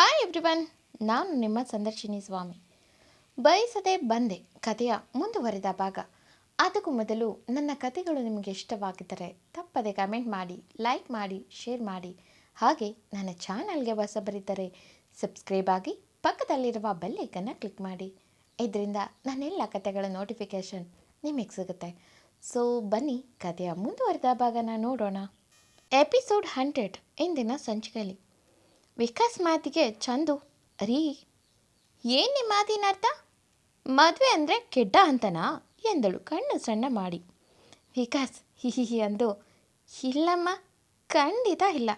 Hi everyone ನಾನು ನಿಮ್ಮ ಸಂದರ್ಶಿನಿ ಸ್ವಾಮಿ. ಬಯಸದೆ ಬಂದೆ ಕಥೆಯ ಮುಂದುವರೆದ ಭಾಗ. ಅದಕ್ಕೂ ಮೊದಲು ನನ್ನ ಕಥೆಗಳು ನಿಮಗೆ ಇಷ್ಟವಾಗಿದ್ದರೆ ತಪ್ಪದೆ ಕಮೆಂಟ್ ಮಾಡಿ ಲೈಕ್ ಮಾಡಿ ಶೇರ್ ಮಾಡಿ. ಹಾಗೆ ನನ್ನ ಚಾನಲ್ಗೆ ಹೊಸಬರಿದ್ದರೆ ಸಬ್ಸ್ಕ್ರೈಬ್ ಆಗಿ ಪಕ್ಕದಲ್ಲಿರುವ ಬೆಲ್ಲೈಕನ್ನು ಕ್ಲಿಕ್ ಮಾಡಿ. ಇದರಿಂದ ನನ್ನೆಲ್ಲ ಕಥೆಗಳ ನೋಟಿಫಿಕೇಷನ್ ನಿಮಗೆ ಸಿಗುತ್ತೆ. ಸೊ ಬನ್ನಿ ಕಥೆಯ ಮುಂದುವರೆದ ಭಾಗನ ನೋಡೋಣ. ಎಪಿಸೋಡ್ ಹಂಡ್ರೆಡ್ ಇಂದಿನ ಸಂಚಿಕೆಯಲ್ಲಿ. ವಿಕಾಸ್ ಮಾತಿಗೆ ಚಂದು ರೀ ಏನು ನಿಮ್ಮ ಮಾತಿನ ಅರ್ಥ? ಮದುವೆ ಅಂದರೆ ಕೆಡ್ಡ ಅಂತನಾ? ಎಂದಳು ಕಣ್ಣು ಸಣ್ಣ ಮಾಡಿ. ವಿಕಾಸ್ ಹಿಹಿ ಅಂದು, ಇಲ್ಲಮ್ಮ, ಖಂಡಿತ ಇಲ್ಲ.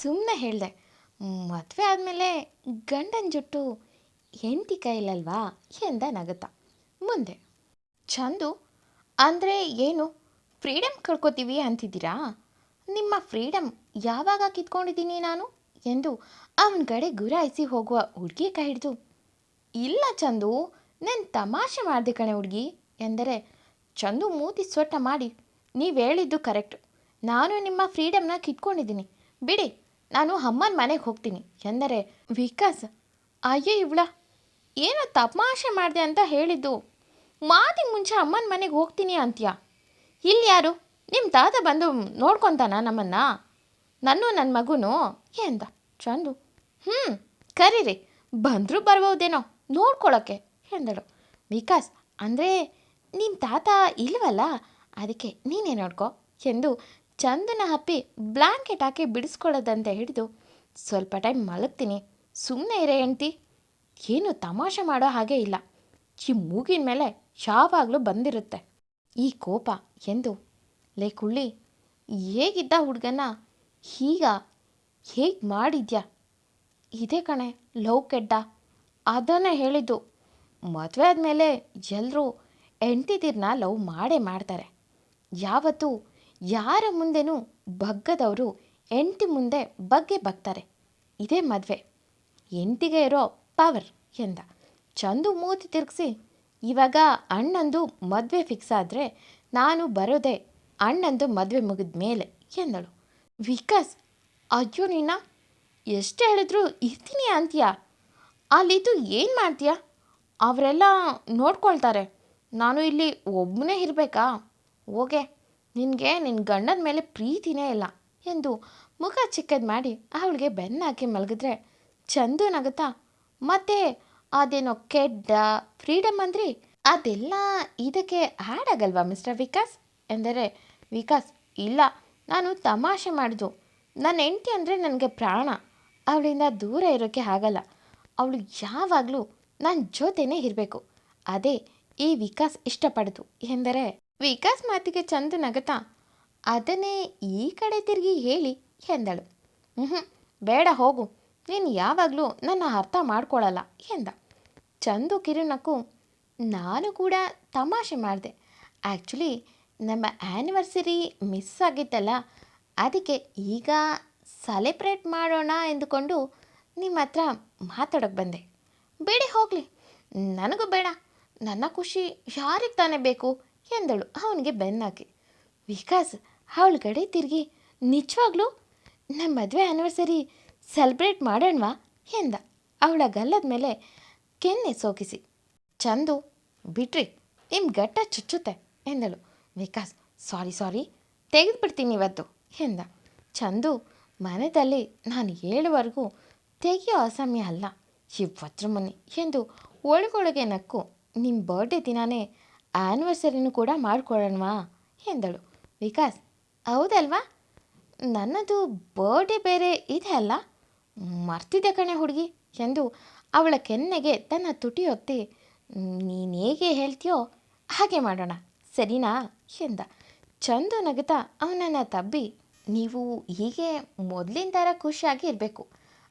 ಸುಮ್ಮನೆ ಹೇಳಿದೆ, ಮದುವೆ ಆದಮೇಲೆ ಗಂಡನ ಜುಟ್ಟು ಹೆಂಡತಿ ಕೈಲಲ್ವಾ ಎಂದ ನಗತ ಮುಂದೆ, ಚಂದು, ಅಂದರೆ ಏನು? ಫ್ರೀಡಮ್ ಕಳ್ಕೊತೀವಿ ಅಂತಿದ್ದೀರಾ? ನಿಮ್ಮ ಫ್ರೀಡಮ್ ಯಾವಾಗ ಕಿತ್ಕೊಂಡಿದ್ದೀನಿ ನಾನು? ಎಂದು ಅವನ ಕಡೆ ಗುರಾಯಿಸಿ ಹೋಗುವ ಹುಡುಗಿ ಕೈ ಹಿಡಿದು, ಇಲ್ಲ ಚಂದು, ನಾನು ತಮಾಷೆ ಮಾಡಿದೆ ಕಣೆ ಹುಡುಗಿ, ಎಂದರೆ, ಚಂದು ಮೂತಿ ಸೊಟ್ಟ ಮಾಡಿ, ನೀವು ಹೇಳಿದ್ದು ಕರೆಕ್ಟ್. ನಾನು ನಿಮ್ಮ ಫ್ರೀಡಮ್ನ ಕಿತ್ಕೊಂಡಿದ್ದೀನಿ. ಬಿಡಿ, ನಾನು ಅಮ್ಮನ ಮನೆಗೆ ಹೋಗ್ತೀನಿ, ಎಂದರೆ, ವಿಕಾಸ್, ಅಯ್ಯೋ ಇವಳ, ಏನೋ ತಮಾಷೆ ಮಾಡಿದೆ ಅಂತ ಹೇಳಿದ್ದು. ಮಾತಿ ಮುಂಚೆ ಅಮ್ಮನ ಮನೆಗೆ ಹೋಗ್ತೀನಿ ಅಂತ್ಯ? ಇಲ್ಲಿ ಯಾರು? ನಿಮ್ಮ ತಾತ ಬಂದು ನೋಡ್ಕೊತಾನ ನಮ್ಮನ್ನ? ನನ್ನ ನನ್ನ ಮಗುನು? ಎಂದ. ಚಂದು. ಹ್ಞೂ ಕರೀರಿ. ಬಂದರೂ ಬರ್ಬೋದೇನೋ ನೋಡ್ಕೊಳ್ಳೋಕ್ಕೆ ಎಂದಳು. ವಿಕಾಸ್, ಅಂದರೆ ನಿಮ್ಮ ತಾತ ಇಲ್ವಲ್ಲ? ಅದಕ್ಕೆ ನೀನೇ ನೋಡ್ಕೊ, ಎಂದು ಚಂದನ ಹಪ್ಪಿ ಬ್ಲ್ಯಾಂಕೆಟ್ ಹಾಕಿ ಬಿಡಿಸ್ಕೊಳ್ಳೋದಂತೆ ಹಿಡಿದು, ಸ್ವಲ್ಪ ಟೈಮ್ ಮಲಗ್ತೀನಿ. ಸುಮ್ಮನೆ ಇರೇ ಹೆಂಡ್ತಿ. ಏನು ತಮಾಷೆ ಮಾಡೋ ಹಾಗೆ ಇಲ್ಲ. ಈ ಮೂಗಿನ ಮೇಲೆ ಯಾವಾಗಲೂ ಬಂದಿರುತ್ತೆ. ಈ ಕೋಪ ಎಂದು ಲೇ ಕುಳ್ಳಿ ಹೇಗಿದ್ದ ಹುಡುಗನ ಈಗ ಹೇಗೆ ಮಾಡಿದ್ಯಾ? ಇದೆ ಕಣೆ, ಲವ್ ಕೆಡ್ಡ ಅದನ್ನೇ ಹೇಳಿದ್ದು. ಮದುವೆ ಆದಮೇಲೆ ಎಲ್ಲರೂ ಹೆಂಡ್ತಿದಿರ್ನ ಲವ್ ಮಾಡೇ ಮಾಡ್ತಾರೆ. ಯಾವತ್ತೂ ಯಾರ ಮುಂದೆನೂ ಬಗ್ಗದವರು ಹೆಂಡ್ತಿ ಮುಂದೆ ಬಗ್ಗೆ ಬಗ್ತಾರೆ. ಇದೇ ಮದುವೆ. ಹೆಂಡ್ತಿಗೆ ಇರೋ ಪವರ್ ಎಂದ. ಚಂದು ಮೂತಿ ತಿರುಗಿಸಿ, ಇವಾಗ ಅಣ್ಣಂದು ಮದುವೆ ಫಿಕ್ಸ್ ಆದರೆ ನಾನು ಬರೋದೆ ಅಣ್ಣಂದು ಮದುವೆ ಮುಗಿದ ಮೇಲೆ ಎಂದಳು. ವಿಕಾಸ್ ಅಯ್ಯೋ ನೀನ ಎಷ್ಟು ಹೇಳಿದ್ರು ಇರ್ತೀನಿ ಅಂತೀಯ? ಅಲ್ಲಿದ್ದು ಏನು ಮಾಡ್ತೀಯ? ಅವರೆಲ್ಲ ನೋಡ್ಕೊಳ್ತಾರೆ. ನಾನು ಇಲ್ಲಿ ಒಬ್ಬನೇ ಇರಬೇಕಾ? ಹೋಗೆ, ನಿನಗೆ ನಿನ್ನ ಗಂಡನ ಮೇಲೆ ಪ್ರೀತಿನೇ ಇಲ್ಲ ಎಂದು ಮುಖ ಚಿಕ್ಕದು ಮಾಡಿ ಅವಳಿಗೆ ಬೆನ್ನಾಕಿ ಮಲಗಿದ್ರೆ ಚಂದು ನಗುತ್ತಾ, ಮತ್ತೆ ಅದೇನೋ ಕೆಡ್ಡ ಫ್ರೀಡಮ್ ಅಂದ್ರಿ? ಅದೆಲ್ಲ ಇದಕ್ಕೆ ಹಾಡಾಗಲ್ವಾ ಮಿಸ್ಟರ್ ವಿಕಾಸ್? ಎಂದರೆ, ವಿಕಾಸ್, ಇಲ್ಲ, ನಾನು ತಮಾಷೆ ಮಾಡಿದ್ದು ನನ್ನ ಹೆಂಡತಿ ಅಂದರೆ ನನಗೆ ಪ್ರಾಣ. ಅವಳಿಂದ ದೂರ ಇರೋಕ್ಕೆ ಆಗಲ್ಲ. ಅವಳು ಯಾವಾಗಲೂ ನನ್ನ ಜೊತೆನೇ ಇರಬೇಕು. ಅದೇ ಈ ವಿಕಾಸ್ ಇಷ್ಟಪಡೋದು. ಎಂದರೆ ವಿಕಾಸ್ ಮಾತಿಗೆ ಚಂದ ನಗತಾ ಅದನ್ನೇ ಈ ಕಡೆ ತಿರುಗಿ ಹೇಳಿ, ಎಂದಳು. ಹ್ಞೂ ಬೇಡ, ಹೋಗು. ನೀನು ಯಾವಾಗಲೂ ನನ್ನ ಅರ್ಥ ಮಾಡ್ಕೊಳ್ಳಲ್ಲ ಎಂದ. ಚಂದು ಕಿರಣಕ್ಕೂ ನಾನು ಕೂಡ ತಮಾಷೆ ಮಾಡಿದೆ. ಆ್ಯಕ್ಚುಲಿ ನಮ್ಮ ಆ್ಯನಿವರ್ಸರಿ ಮಿಸ್ ಆಗಿತ್ತಲ್ಲ ಅದಕ್ಕೆ ಈಗ ಸೆಲೆಬ್ರೇಟ್ ಮಾಡೋಣ ಎಂದುಕೊಂಡು ನಿಮ್ಮ ಹತ್ರ ಮಾತಾಡೋಕ್ಕೆ ಬಂದೆ. ಬೇಡಿ, ಹೋಗಲಿ. ನನಗೂ ಬೇಡ. ನನ್ನ ಖುಷಿ ಯಾರಿಗೆ ತಾನೇ ಬೇಕು? ಎಂದಳು ಅವನಿಗೆ ಬೆನ್ನಾಕಿ ವಿಕಾಸ್, ಅವಳ ಕಡೆ ತಿರುಗಿ ನಿಜವಾಗ್ಲೂ ನಮ್ಮ ಮದುವೆ ಆ್ಯನಿವರ್ಸರಿ ಸೆಲೆಬ್ರೇಟ್ ಮಾಡೋಣವಾ? ಎಂದ. ಅವಳ ಗಲ್ಲದ ಮೇಲೆ ಕೆನ್ನೆ ಸೋಕಿಸಿ. ಚಂದು, ಬಿಟ್ರಿ. ನಿಮ್ಮ ಗಟ್ಟ ಚುಚ್ಚುತ್ತೆ. ಎಂದಳು. ವಿಕಾಸ್ ಸಾರಿ ಸಾರಿ ತೆಗೆದುಬಿಡ್ತೀನಿ ಇವತ್ತು. ಎಂದ, ಚಂದು ಮನೆಯಲ್ಲಿ ನಾನು ಹೇಳುವರೆಗೂ ತೆಗೆಯೋ ಅಸಮ್ಯ ಅಲ್ಲ. ಇವತ್ತರ ಮನೆ ಎಂದು ಒಳಗೊಳಗೆ ನಕ್ಕು ನಿಮ್ಮ ಬರ್ಡೇ ದಿನಾನೇ ಆ್ಯನಿವರ್ಸರಿನೂ ಕೂಡ ಮಾಡ್ಕೊಳ್ಳೋಣವಾ? ಎಂದಳು. ವಿಕಾಸ್, ಹೌದಲ್ವಾ? ನನ್ನದು ಬರ್ಡೇ ಬೇರೆ ಇದೆ ಅಲ್ಲ. ಮರ್ತಿದ್ದೆ ಕಣೆ ಹುಡುಗಿ ಎಂದು ಅವಳ ಕೆನ್ನೆಗೆ ತನ್ನ ತುಟಿ ಒತ್ತಿ, ನೀನು ಹೇಗೆ ಹೇಳ್ತೀಯೋ ಹಾಗೆ ಮಾಡೋಣ, ಸರಿನಾ? ಎಂದ. ಚಂದು ನಗುತ್ತಾ ಅವನನ್ನು ತಬ್ಬಿ ನೀವು ಹೀಗೆ ಮೊದಲಿನ ಥರ ಖುಷಿಯಾಗಿ ಇರಬೇಕು.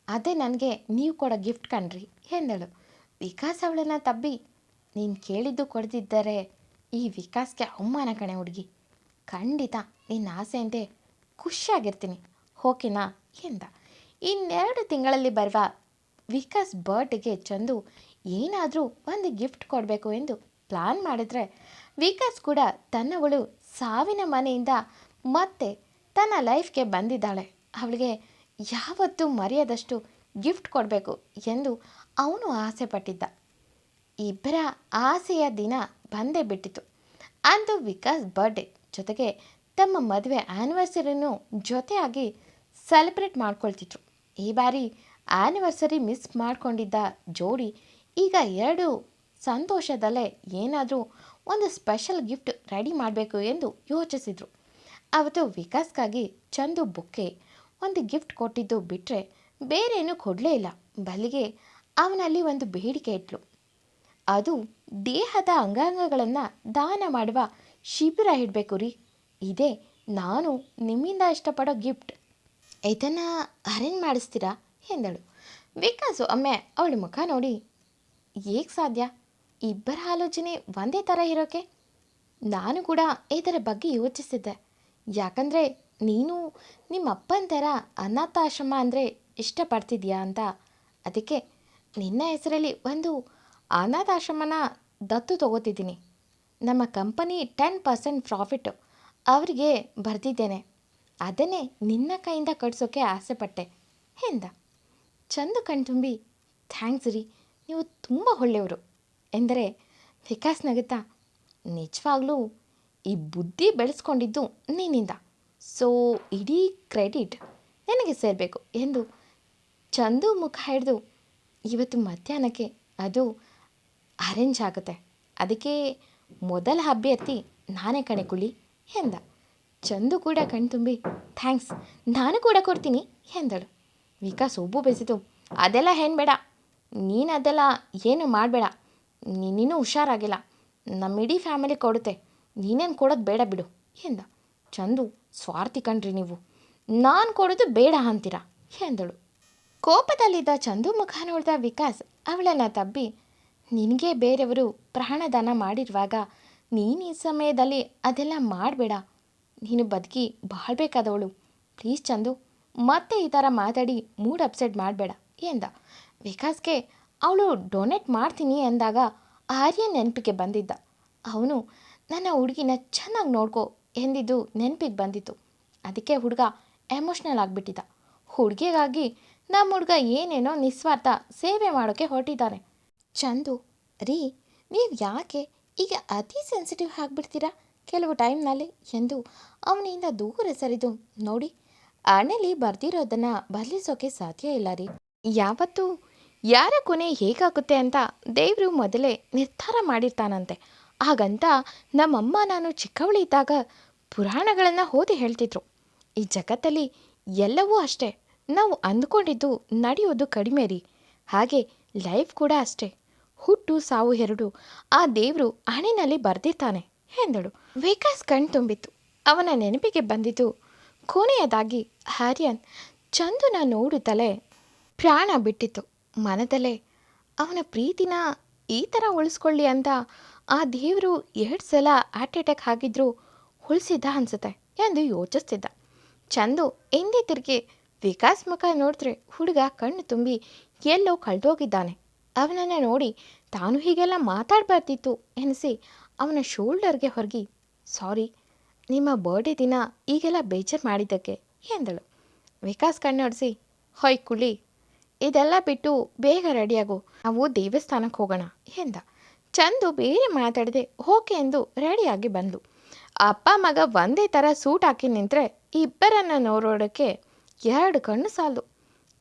ಅದೇ ನನಗೆ ನೀವು ಕೊಡೋ ಗಿಫ್ಟ್ ಕಣ್ರಿ, ಎಂದಳು. ವಿಕಾಸ್ ಅವಳನ್ನು ತಬ್ಬಿ, ನೀನು ಕೇಳಿದ್ದು ಕೊಡದಿದ್ದರೆ ಈ ವಿಕಾಸ್ಗೆ ಅವಮಾನ ಕಣೆ ಹುಡುಗಿ. ಖಂಡಿತ, ನಿನ್ನ ಆಸೆಯಂತೆ ಖುಷಿಯಾಗಿರ್ತೀನಿ ಓಕೆನಾ ಎಂದ. ಇನ್ನೆರಡು ತಿಂಗಳಲ್ಲಿ ಬರುವ ವಿಕಾಸ್ ಬರ್ಡ್ಗೆ ಚಂದು ಏನಾದರೂ ಒಂದು ಗಿಫ್ಟ್ ಕೊಡಬೇಕು ಎಂದು ಪ್ಲಾನ್ ಮಾಡಿದರೆ, ವಿಕಾಸ್ ಕೂಡ ತನ್ನವಳು ಸಾವಿನ ಮನೆಯಿಂದ ಮತ್ತೆ ತನ್ನ ಲೈಫ್ಗೆ ಬಂದಿದ್ದಾಳೆ. ಅವಳಿಗೆ ಯಾವತ್ತೂ ಮರೆಯದಷ್ಟು ಗಿಫ್ಟ್ ಕೊಡಬೇಕು ಎಂದು ಅವನು ಆಸೆ ಪಟ್ಟಿದ್ದ ಇಬ್ಬರ ಆಸೆಯ ದಿನ ಬಂದೇ ಬಿಟ್ಟಿತು ಅಂದು ವಿಕಾಸ್ ಬರ್ಡೇ. ಜೊತೆಗೆ ತಮ್ಮ ಮದುವೆ ಆ್ಯನಿವರ್ಸರಿನೂ ಜೊತೆಯಾಗಿ ಸೆಲೆಬ್ರೇಟ್ ಮಾಡ್ಕೊಳ್ತಿದ್ರು. ಈ ಬಾರಿ ಆ್ಯನಿವರ್ಸರಿ ಮಿಸ್ ಮಾಡಿಕೊಂಡಿದ್ದ ಜೋಡಿ ಈಗ ಎರಡು ಸಂತೋಷದಲ್ಲೇ ಏನಾದರೂ ಒಂದು ಸ್ಪೆಷಲ್ ಗಿಫ್ಟ್ ರೆಡಿ ಮಾಡಬೇಕು ಎಂದು ಯೋಚಿಸಿದರು. ಅವತ್ತು ವಿಕಾಸ್ಗಾಗಿ ಚಂದು ಬುಕ್ಕೆ ಒಂದು ಗಿಫ್ಟ್ ಕೊಟ್ಟಿದ್ದು ಬಿಟ್ಟರೆ ಬೇರೇನೂ ಕೊಡಲೇ ಇಲ್ಲ. ಬಲಿಗೆ ಅವನಲ್ಲಿ ಒಂದು ಬೇಡಿಕೆ ಇಟ್ಲು. ಅದು ದೇಹದ ಅಂಗಾಂಗಗಳನ್ನು ದಾನ ಮಾಡುವ ಶಿಬಿರ ಇಡಬೇಕು ರೀ. ಇದೇ ನಾನು ನಿಮ್ಮಿಂದ ಇಷ್ಟಪಡೋ ಗಿಫ್ಟ್. ಇದನ್ನು ಅರೇಂಜ್ ಮಾಡಿಸ್ತೀರಾ? ಎಂದಳು. ವಿಕಾಸು, ಅಮ್ಮೆ, ಅವಳ ಮುಖ ನೋಡಿ. ಹೇಗೆ ಸಾಧ್ಯ? ಇಬ್ಬರ ಆಲೋಚನೆ ಒಂದೇ ಥರ ಇರೋಕೆ? ನಾನು ಕೂಡ ಇದರ ಬಗ್ಗೆ ಯೋಚಿಸಿದ್ದೆ. ಯಾಕಂದರೆ ನೀನು ನಿಮ್ಮ ಅಪ್ಪನ ಥರ ಅನಾಥಾಶ್ರಮ ಅಂದರೆ ಇಷ್ಟಪಡ್ತಿದ್ಯಾ ಅಂತ. ಅದಕ್ಕೆ ನಿನ್ನ ಹೆಸರಲ್ಲಿ ಒಂದು ಅನಾಥಾಶ್ರಮನ ದತ್ತು ತಗೋತಿದ್ದೀನಿ. ನಮ್ಮ ಕಂಪನಿ ಟೆನ್ ಪರ್ಸೆಂಟ್ ಪ್ರಾಫಿಟ್ಟು ಅವರಿಗೆ ಬರೆದಿದ್ದೇನೆ. ಅದನ್ನೇ ನಿನ್ನ ಕೈಯಿಂದ ಕಟ್ಸೋಕ್ಕೆ ಆಸೆಪಟ್ಟೆ. ಎಂದ? ಚಂದ ಕಣ್ತುಂಬಿ, ಥ್ಯಾಂಕ್ಸ್ ರೀ, ನೀವು ತುಂಬ ಒಳ್ಳೆಯವರು. ಎಂದರೆ ವಿಕಾಸ್ ನಗುತ್ತಾ, ನಿಜವಾಗ್ಲೂ ಈ ಬುದ್ಧಿ ಬೆಳೆಸ್ಕೊಂಡಿದ್ದು ನಿನ್ನಿಂದ. ಸೊ ಇಡೀ ಕ್ರೆಡಿಟ್ ನನಗೆ ಸೇರಬೇಕು ಎಂದು ಚಂದು ಮುಖ ಹಿಡಿದು ಇವತ್ತು ಮಧ್ಯಾಹ್ನಕ್ಕೆ ಅದು ಅರೇಂಜ್ ಆಗುತ್ತೆ. ಅದಕ್ಕೆ ಮೊದಲ ಅಭ್ಯರ್ಥಿ ನಾನೇ ಕಣೆ ಕುಳಿ ಎಂದ. ಚಂದು ಕೂಡ ಕಣ್ತುಂಬಿ ಥ್ಯಾಂಕ್ಸ್ ನಾನು ಕೂಡ ಕೊಡ್ತೀನಿ ಎಂದಳು. ವಿಕಾಸ್ ಒಬ್ಬು ಬೆಸಿತು ಅದೆಲ್ಲ ಏನು ಬೇಡ, ನೀನು ಅದೆಲ್ಲ ಏನು ಮಾಡಬೇಡ ನೀನು ಹುಷಾರಾಗಿಲ್ಲ. ನಮ್ಮ ಇಡೀ ಫ್ಯಾಮಿಲಿ ಕೊಡುತ್ತೆ. ನೀನೇನು ಕೊಡೋದು ಬೇಡ ಬಿಡು ಎಂದ. ಚಂದು, ಸ್ವಾರ್ಥಿ ಕಣ್ರಿ ನೀವು. ನಾನು ಕೊಡೋದು ಬೇಡ ಅಂತೀರಾ ಎಂದಳು. ಕೋಪದಲ್ಲಿದ್ದ ಚಂದು ಮುಖ ನೋಡಿದ ವಿಕಾಸ್ ಅವಳನ್ನು ತಬ್ಬಿ, ನಿನಗೆ ಬೇರೆಯವರು ಪ್ರಾಣದಾನ ಮಾಡಿರುವಾಗ ನೀನು ಈ ಸಮಯದಲ್ಲಿ ಅದೆಲ್ಲ ಮಾಡಬೇಡ. ನೀನು ಬದುಕಿ ಬಾಳ್ಬೇಕಾದವಳು. ಪ್ಲೀಸ್ ಚಂದು, ಮತ್ತೆ ಈ ಥರ ಮಾತಾಡಿ ಮೂಡ್ ಅಪ್ಸೆಟ್ ಮಾಡಬೇಡ ಎಂದ. ವಿಕಾಸ್ಗೆ, ಅವಳು ಡೊನೇಟ್ ಮಾಡ್ತೀನಿ ಎಂದಾಗ ಆರ್ಯ ನೆನಪಿಗೆ ಬಂದಿದ್ದ. ಅವನು ನನ್ನ ಹುಡುಗಿನ ಚೆನ್ನಾಗಿ ನೋಡ್ಕೋ ಎಂದಿದ್ದು ನೆನಪಿಗೆ ಬಂದಿತ್ತು. ಅದಕ್ಕೆ ಹುಡುಗ ಎಮೋಷ್ನಲ್ ಆಗಿಬಿಟ್ಟಿದ್ದ ಹುಡುಗಿಗಾಗಿ ನಮ್ಮ ಹುಡುಗ ಏನೇನೋ ನಿಸ್ವಾರ್ಥ ಸೇವೆ ಮಾಡೋಕ್ಕೆ ಹೊರಟಿದ್ದಾನೆ ಚಂದು, ರೀ, ನೀವು ಯಾಕೆ ಈಗ ಅತಿ ಸೆನ್ಸಿಟಿವ್ ಆಗಿಬಿಡ್ತೀರಾ ಕೆಲವು ಟೈಮ್ನಲ್ಲಿ ಎಂದು ಅವನಿಂದ ದೂರ ಸರಿದು ನೋಡಿ, ಅಣ್ಣಲಿ ಬರ್ದಿರೋದನ್ನು ಬದಲಿಸೋಕೆ ಸಾಧ್ಯ ಇಲ್ಲ ರೀ. ಯಾವತ್ತೂ ಯಾರ ಕೊನೆ ಹೇಗಾಗುತ್ತೆ ಅಂತ ದೇವರು ಮೊದಲೇ ನಿರ್ಧಾರ ಮಾಡಿರ್ತಾನಂತೆ. ಹಾಗಂತ ನಮ್ಮಮ್ಮ ನಾನು ಚಿಕ್ಕವಳಿದ್ದಾಗ ಪುರಾಣಗಳನ್ನು ಓದಿ ಹೇಳ್ತಿದ್ರು. ಈ ಜಗತ್ತಲ್ಲಿ ಎಲ್ಲವೂ ಅಷ್ಟೇ. ನಾವು ಅಂದ್ಕೊಂಡಿದ್ದು ನಡೆಯೋದು ಕಡಿಮೆ ರೀ. ಹಾಗೆ ಲೈಫ್ ಕೂಡ ಅಷ್ಟೇ. ಹುಟ್ಟು ಸಾವು ಎರಡು. ಆ ದೇವರು ಹಣೆನಲ್ಲಿ ಬರೆದಿರ್ತಾನೆ ಎಂದಳು. ವಿಕಾಸ್ ಕಣ್ ತುಂಬಿತ್ತು. ಅವನ ನೆನಪಿಗೆ ಬಂದಿದ್ದು ಕೊನೆಯದಾಗಿ ಹ್ಯಾರಿಯನ್ ಚಂದನ ನೋಡುತ್ತಲೇ ಪ್ರಾಣ ಬಿಟ್ಟಿತ್ತು. ಮನದಲ್ಲೇ ಅವನ ಪ್ರೀತಿನ ಈ ಥರ ಉಳಿಸ್ಕೊಳ್ಳಿ ಅಂತ ಆ ದೇವರು ಎರಡು ಸಲ ಹಾರ್ಟ್ ಅಟ್ಯಾಕ್ ಆಗಿದ್ರು ಉಳಿಸಿದ್ದ ಅನ್ಸುತ್ತೆ ಎಂದು ಯೋಚಿಸ್ತಿದ್ದ. ಚಂದು ಹಿಂದೆ ತಿರುಗಿ ವಿಕಾಸ್ ಮುಖ ನೋಡಿದ್ರೆ ಹುಡುಗ ಕಣ್ಣು ತುಂಬಿ ಎಲ್ಲೋ ಕಳೆದೋಗಿದ್ದಾನೆ. ಅವನನ್ನು ನೋಡಿ ತಾನು ಹೀಗೆಲ್ಲ ಮಾತಾಡಬಾರ್ದಿತ್ತು ಎನಿಸಿ ಅವನ ಶೋಲ್ಡರ್ಗೆ ಹೊರಗಿ ಸಾರಿ ನಿಮ್ಮ ಬರ್ಡೇ ದಿನ ಈಗೆಲ್ಲ ಬೇಜಾರು ಮಾಡಿದ್ದಕ್ಕೆ, ಎಂದಳು. ವಿಕಾಸ್ ಕಣ್ಣೊಡಿಸಿ, ಹೊಯ್ ಕುಳಿ ಇದೆಲ್ಲ ಬಿಟ್ಟು ಬೇಗ ರೆಡಿಯಾಗು. ನಾವು ದೇವಸ್ಥಾನಕ್ಕೆ ಹೋಗೋಣ ಎಂದ. ಚಂದು ಬೇರೆ ಮಾತಾಡದೆ ಓಕೆ ಎಂದು ರೆಡಿಯಾಗಿ ಬಂದು. ಅಪ್ಪ ಮಗ ಒಂದೇ ಥರ ಸೂಟ್ ಹಾಕಿ ನಿಂತರೆ ಇಬ್ಬರನ್ನು ನೋಡೋಡಕ್ಕೆ ಎರಡು ಕಣ್ಣು ಸಾಲು.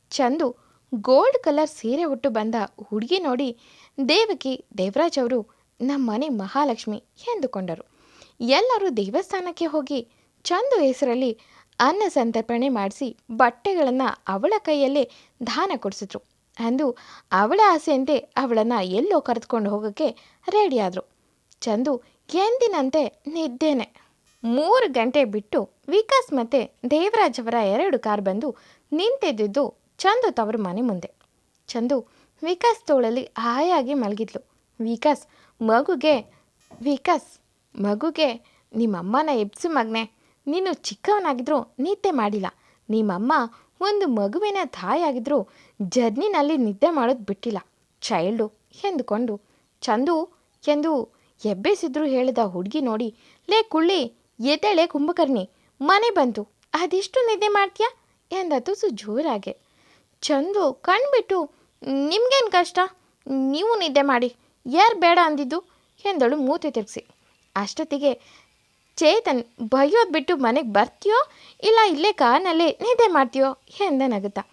ಚಂದು ಗೋಲ್ಡ್ ಕಲರ್ ಸೀರೆ ಉಟ್ಟು ಬಂದ ಹುಡುಗಿ ನೋಡಿ ದೇವಕಿ, ದೇವರಾಜ್ ಅವರು ನಮ್ಮನೆ ಮಹಾಲಕ್ಷ್ಮಿ ಎಂದುಕೊಂಡರು. ಎಲ್ಲರೂ ದೇವಸ್ಥಾನಕ್ಕೆ ಹೋಗಿ ಚಂದು ಹೆಸರಲ್ಲಿ ಅನ್ನ ಸಂತರ್ಪಣೆ ಮಾಡಿಸಿ ಬಟ್ಟೆಗಳನ್ನು ಅವಳ ಕೈಯಲ್ಲೇ ದಾನ ಕೊಡಿಸಿದ್ರು. ಅಂದು ಅವಳ ಆಸೆಯಂತೆ ಅವಳನ್ನು ಎಲ್ಲೋ ಕರೆದುಕೊಂಡು ಹೋಗೋಕ್ಕೆ ರೆಡಿಯಾದರು ಚಂದು ಎಂದಿನಂತೆ ನಿದ್ದೇನೆ. ಮೂರು ಗಂಟೆ ಬಿಟ್ಟು ವಿಕಾಸ್ ಮತ್ತು ದೇವರಾಜ್ ಅವರ ಎರಡು ಕಾರ್ ಬಂದು ನಿಂತಿದ್ದಿದ್ದು ಚಂದು ತವರ ಮನೆ ಮುಂದೆ. ಚಂದು ವಿಕಾಸ್ ತೋಳಲ್ಲಿ ಹಾಯಾಗಿ ಮಲಗಿದ್ಲು. ವಿಕಾಸ್, ಮಗುಗೆ ವಿಕಾಸ್, ಮಗುಗೆ, ನಿಮ್ಮಮ್ಮನ ಎಬ್ಸು ಮಗನೆ. ನೀನು ಚಿಕ್ಕವನಾಗಿದ್ರೂ ನಿದ್ದೆ ಮಾಡಿಲ್ಲ. ನಿಮ್ಮಮ್ಮ ಒಂದು ಮಗುವಿನ ತಾಯಿಯಾಗಿದ್ದರೂ ಜರ್ನಿನಲ್ಲಿ ನಿದ್ದೆ ಮಾಡೋದು ಬಿಟ್ಟಿಲ್ಲ. ಚೈಲ್ಡು ಎಂದುಕೊಂಡು ಚಂದು ಎಂದು ಎಬ್ಬೆಸಿದ್ರು ಹೇಳಿದ ಹುಡುಗಿ ನೋಡಿ, ಲೇ ಕುಳ್ಳಿ, ಎದ್ದೇಳೆ ಕುಂಭಕರ್ಣಿ, ಮನೆ ಬಂತು. ಅದೆಷ್ಟು ನಿದ್ದೆ ಮಾಡ್ತೀಯಾ? ಎಂದ ತುಸು ಜೋರಾಗೆ ಚಂದು ಕಣ್ಬಿಟ್ಟು, ನಿಮ್ಗೇನು ಕಷ್ಟ? ನೀವು ನಿದ್ದೆ ಮಾಡಿ. ಯಾರು ಬೇಡ ಅಂದಿದ್ದು? ಎಂದಳು ಮೂತಿ ತಿರುಗಿಸಿ. ಅಷ್ಟೊತ್ತಿಗೆ ಚೇತನ್ ಬೈಯೋದು ಬಿಟ್ಟು ಮನೆಗೆ ಬರ್ತೀಯೋ? ಇಲ್ಲ ಇಲ್ಲೇ ಕಾರ್ನಲ್ಲಿ ನಿದ್ದೆ ಮಾಡ್ತೀಯೋ? ಎಂದ ನಗುತ್ತಾ.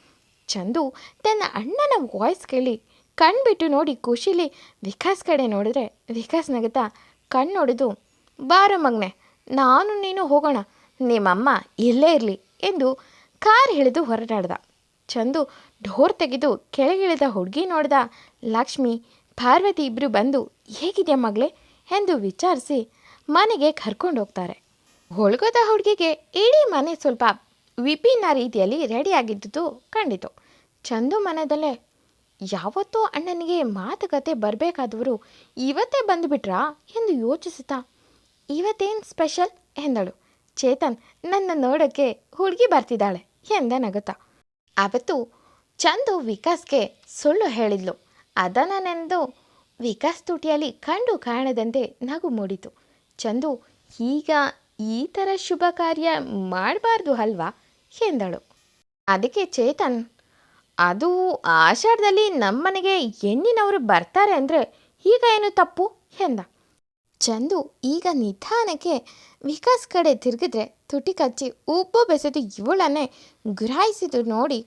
ಚಂದು ತನ್ನ ಅಣ್ಣನ ವಾಯ್ಸ್ ಕೇಳಿ ಕಣ್ಬಿಟ್ಟು ನೋಡಿ ಖುಷಿಲಿ ವಿಕಾಸ್ ಕಡೆ ನೋಡಿದ್ರೆ ವಿಕಾಸ್ ನಗುತ್ತಾ ಕಣ್ಣು ನೋಡಿದು ಬಾರೋ ಮಗ್ನೆ, ನಾನು ನೀನು ಹೋಗೋಣ, ನಿಮ್ಮಮ್ಮ ಇಲ್ಲೇ ಇರಲಿ ಎಂದು ಕಾರ್ ಹಿಡಿದು ಹೊರಟಾಡ್ದ. ಚಂದು ಡೋರ್ ತೆಗೆದು ಕೆಳಗಿಳಿದ ಹುಡುಗಿ ನೋಡ್ದ, ಲಕ್ಷ್ಮಿ, ಪಾರ್ವತಿ ಇಬ್ಬರು ಬಂದು ಹೇಗಿದೆಯಾ ಮಗಳೇ? ಎಂದು ವಿಚಾರಿಸಿ ಮನೆಗೆ ಕರ್ಕೊಂಡು ಹೋಗ್ತಾರೆ. ಹೊಳ್ಗೋದ ಹುಡುಗಿಗೆ ಇಡೀ ಮನೆ ಸ್ವಲ್ಪ ವಿಭಿನ್ನ ರೀತಿಯಲ್ಲಿ ರೆಡಿಯಾಗಿದ್ದುದು ಕಂಡಿತು. ಚಂದು ಮನೆಯಲ್ಲೇ ಯಾವತ್ತೂ ಅಣ್ಣನಿಗೆ ಮಾತುಕತೆ ಬರಬೇಕಾದವರು ಇವತ್ತೇ ಬಂದುಬಿಟ್ರಾ? ಎಂದು ಯೋಚಿಸುತ್ತಾ, ಇವತ್ತೇನು ಸ್ಪೆಷಲ್? ಎಂದಳು. ಚೇತನ್ ನನ್ನ ನೋಡೋಕ್ಕೆ ಹುಡುಗಿ ಬರ್ತಿದ್ದಾಳೆ, ಎಂದ ಅವತ್ತು ಚಂದು ವಿಕಾಸ್ಗೆ ಸುಳ್ಳು ಹೇಳಿದ್ಲು. ಅದನ್ನು ನೆನೆದು ವಿಕಾಸ್ ತುಟಿಯಲ್ಲಿ ಕಂಡು ಕಾಣದಂತೆ ನಗು ಮೂಡಿತು. ಚಂದು, ಈಗ ಈ ಥರ ಶುಭ ಕಾರ್ಯ ಮಾಡಬಾರ್ದು ಅಲ್ವಾ? ಎಂದಳು. ಅದಕ್ಕೆ ಚೇತನ್, ಅದು ಆಷಾಢದಲ್ಲಿ ನಮ್ಮನೆಗೆ ಹೆಣ್ಣಿನವರು ಬರ್ತಾರೆ ಅಂದರೆ ಈಗ ಏನು ತಪ್ಪು? ಎಂದ. ಚಂದು ಈಗ ನಿಧಾನಕ್ಕೆ ವಿಕಾಸ್ ಕಡೆ ತಿರುಗಿದ್ರೆ ತುಟಿ ಕಚ್ಚಿ ಉಬ್ಬು ಬೆಸೆದು ಇವಳನ್ನೇ ಗುರಾಯಿಸಿದ್ದು ನೋಡಿ.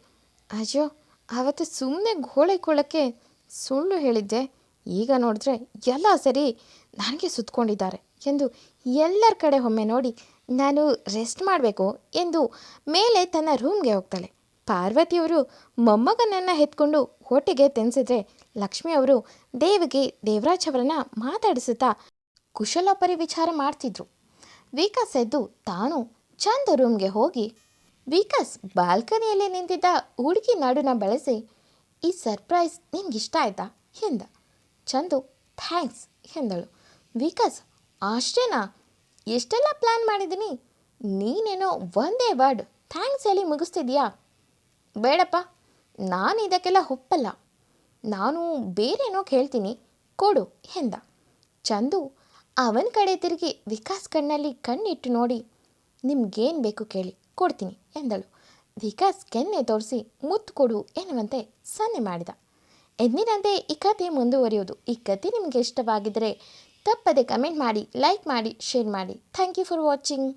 ಅಯ್ಯೋ, ಅವತ್ತು ಸುಮ್ಮನೆ ಗೋಳೆಕೊಳ್ಳೋಕ್ಕೆ ಸುಳ್ಳು ಹೇಳಿದ್ದೆ. ಈಗ ನೋಡಿದ್ರೆ ಎಲ್ಲ ಸರಿ, ನನಗೆ ಸುತ್ಕೊಂಡಿದ್ದಾರೆ. ಎಂದು ಎಲ್ಲರ ಕಡೆ ಒಮ್ಮೆ ನೋಡಿ, ನಾನು ರೆಸ್ಟ್ ಮಾಡಬೇಕು ಎಂದು ಮೇಲೆ ತನ್ನ ರೂಮ್ಗೆ ಹೋಗ್ತಾಳೆ. ಪಾರ್ವತಿಯವರು ಮೊಮ್ಮಗನನ್ನು ಎತ್ಕೊಂಡು ಹೊಟ್ಟೆಗೆ ಲಕ್ಷ್ಮಿ ಲಕ್ಷ್ಮಿಯವರು ದೇವಿಗೆ ದೇವರಾಜ್ ಅವರನ್ನು ಮಾತಾಡಿಸುತ್ತಾ ಕುಶಲೋಪರಿ ವಿಚಾರ ಮಾಡ್ತಿದ್ರು. ವಿಕಾಸ್ ಎದ್ದು ತಾನು ಚಂದ ರೂಮ್ಗೆ ಹೋಗಿ ವಿಕಾಸ್ ಬಾಲ್ಕನಿಯಲ್ಲಿ ನಿಂತಿದ್ದ ಹುಡುಗಿ ನಡುನ ಬಳಸಿ, ಈ ಸರ್ಪ್ರೈಸ್ ನಿನ್ಗಿಷ್ಟ ಆಯ್ತಾ? ಎಂದ. ಚಂದು ಥ್ಯಾಂಕ್ಸ್ ಎಂದಳು. ವಿಕಾಸ್ ಅಷ್ಟೇನಾ? ಎಷ್ಟೆಲ್ಲ ಪ್ಲ್ಯಾನ್ ಮಾಡಿದ್ದೀನಿ ನೀನೇನೋ ಒಂದೇ ವರ್ಡ್ ಥ್ಯಾಂಕ್ಸ್ ಹೇಳಿ ಮುಗಿಸ್ತಿದ್ಯಾ? ಬೇಡಪ್ಪ, ನಾನು ಇದಕ್ಕೆಲ್ಲ ಒಪ್ಪಲ್ಲ. ನಾನು ಬೇರೇನೋ ಕೇಳ್ತೀನಿ, ಕೊಡು, ಎಂದ. ಚಂದು, ಅವನ ಕಡೆ ತಿರುಗಿ ವಿಕಾಸ್ ಕಣ್ಣಲ್ಲಿ ಕಣ್ಣಿಟ್ಟು ನೋಡಿ, ನಿಮ್ಗೇನು ಬೇಕು ಕೇಳಿ, ಕೊಡ್ತೀನಿ, ಎಂದಳು. ವಿಕಾಸ್ ಕೆನ್ನೆ ತೋರಿಸಿ, ಮುತ್ತು ಕೊಡು, ಎನ್ನುವಂತೆ ಸನ್ನೆ ಮಾಡಿದ. ಎಂದಿನಂತೆ ಈ ಕಥೆ ಮುಂದುವರಿಯೋದು ಈ ಕಥೆ ನಿಮಗೆ ಇಷ್ಟವಾಗಿದ್ದರೆ ತಪ್ಪದೆ ಕಮೆಂಟ್ ಮಾಡಿ ಲೈಕ್ ಮಾಡಿ ಶೇರ್ ಮಾಡಿ. Thank you for watching